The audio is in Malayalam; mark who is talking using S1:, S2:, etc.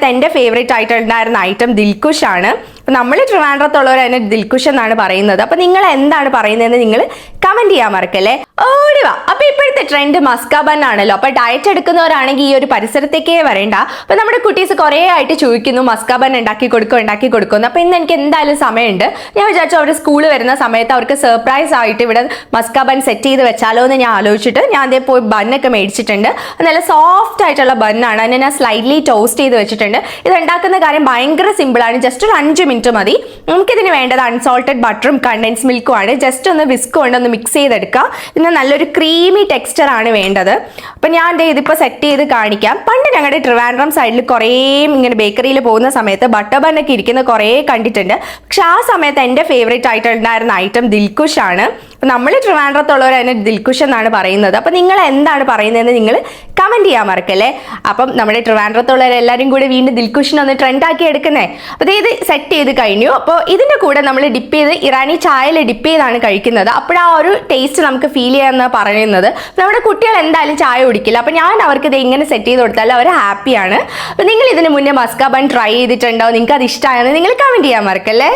S1: സമയത്ത് എന്റെ ഫേവറേറ്റ് ആയിട്ടുണ്ടായിരുന്ന ഐറ്റം ദിൽകുഷ് ആണ്. അപ്പം നമ്മൾ ട്രിവാൻഡ്രത്തുള്ളവർ അതിനെ ദിൽകുഷ് എന്നാണ് പറയുന്നത്. അപ്പം നിങ്ങൾ എന്താണ് പറയുന്നതെന്ന് നിങ്ങൾ കമന്റ് ചെയ്യാൻ മറക്കല്ലേ? ഓടിവാ അപ്പം ഇപ്പോഴത്തെ ട്രെൻഡ് മസ്കാബൻ ആണല്ലോ. അപ്പൊ ഡയറ്റ് എടുക്കുന്നവരാണെങ്കിൽ ഈ ഒരു പരിസരത്തേക്കേ വരേണ്ട. അപ്പൊ നമ്മുടെ കുട്ടീസ് കുറേ ആയിട്ട് ചോദിക്കുന്നു മസ്കാബൻ ഉണ്ടാക്കി കൊടുക്കും ഉണ്ടാക്കി കൊടുക്കുന്നു അപ്പൊ ഇന്ന് എനിക്ക് എന്തായാലും സമയമുണ്ട്. ഞാൻ വിചാരിച്ചു അവർ സ്കൂൾ വരുന്ന സമയത്ത് അവർക്ക് സർപ്രൈസ് ആയിട്ട് ഇവിടെ മസ്കാബൻ സെറ്റ് ചെയ്ത് വെച്ചാലോ എന്ന് ഞാൻ ആലോചിച്ചിട്ട് ഞാൻ അതേ പോയി ബണ്ണൊക്കെ മേടിച്ചിട്ടുണ്ട്. നല്ല സോഫ്റ്റ് ആയിട്ടുള്ള ബണ്ണാണ് അതിനെ ഞാൻ സ്ലൈറ്റ്ലി ടോസ്റ്റ് ചെയ്ത് വെച്ചിട്ടുണ്ട്. ഇത് ഉണ്ടാക്കുന്ന കാര്യം ഭയങ്കര സിമ്പിളാണ് ജസ്റ്റ് ഒരു അഞ്ച് മിനിറ്റ് മതി. നമുക്കിതിന് വേണ്ടത് അൺസോൾട്ടഡ് ബട്ടറും കണ്ടൻസ് മിൽക്കും ആണ്. ജസ്റ്റ് ഒന്ന് വിസ്ക് കൊണ്ട് ഒന്ന് മിക്സ് ചെയ്തെടുക്കുക ഇന്ന് നല്ലൊരു ക്രീമി ടെക്സ്ചർ ആണ് വേണ്ടത്. അപ്പം ഞാൻ ദേ ഇതിപ്പോൾ സെറ്റ് ചെയ്ത് കാണിക്കാം. പണ്ട് ഞങ്ങളുടെ ട്രിവാൻഡ്രം സൈഡിൽ കുറേ ഇങ്ങനെ ബേക്കറിയിൽ പോകുന്ന സമയത്ത് ബട്ടർ ബണ്ണൊക്കെ ഇരിക്കുന്ന കുറേ കണ്ടിട്ടുണ്ട്. പക്ഷെ ആ സമയത്ത് എന്റെ ഫേവറേറ്റ് ആയിട്ടുണ്ടായിരുന്ന ഐറ്റം ദിൽകുഷ് ആണ്. അപ്പം നമ്മൾ ട്രിവാൻഡ്രത്തുള്ളവർ അതിനെ ദിൽകുഷ് എന്നാണ് പറയുന്നത്. അപ്പം നിങ്ങൾ എന്താണ് പറയുന്നതെന്ന് നിങ്ങൾ കമന്റ് ചെയ്യാൻ മറക്കല്ലേ? അപ്പം നമ്മുടെ ട്രിവാൻഡ്രത്തുള്ളവരെല്ലാവരും കൂടി വീണ്ടും ദിൽകുഷിനെ ഒന്ന് ട്രെൻഡാക്കി എടുക്കുന്നേ. അപ്പോൾ ഇത് സെറ്റ് ചെയ്ത് കഴിഞ്ഞു. അപ്പോൾ ഇതിന്റെ കൂടെ നമ്മൾ ഡിപ്പ് ചെയ്ത് ഇറാനി ചായയിൽ ഡിപ്പ് ചെയ്താണ് കഴിക്കുന്നത്. അപ്പോഴാ ഒരു ടേസ്റ്റ് നമുക്ക് ഫീൽ ചെയ്യാമെന്ന് പറയുന്നത്. നമ്മുടെ കുട്ടികൾ എന്തായാലും ചായ കുടിക്കില്ല. അപ്പോൾ ഞാൻ അവർക്ക് ഇത് ഇങ്ങനെ സെറ്റ് ചെയ്ത് കൊടുത്താൽ അവർ ഹാപ്പിയാണ് അപ്പോൾ നിങ്ങൾ ഇതിന് മുന്നേ മസ്കാബൺ ട്രൈ ചെയ്തിട്ടുണ്ടോ? നിങ്ങൾക്ക് അത് ഇഷ്ടമായെന്ന് നിങ്ങൾ കമന്റ് ചെയ്യാൻ മറക്കല്ലേ?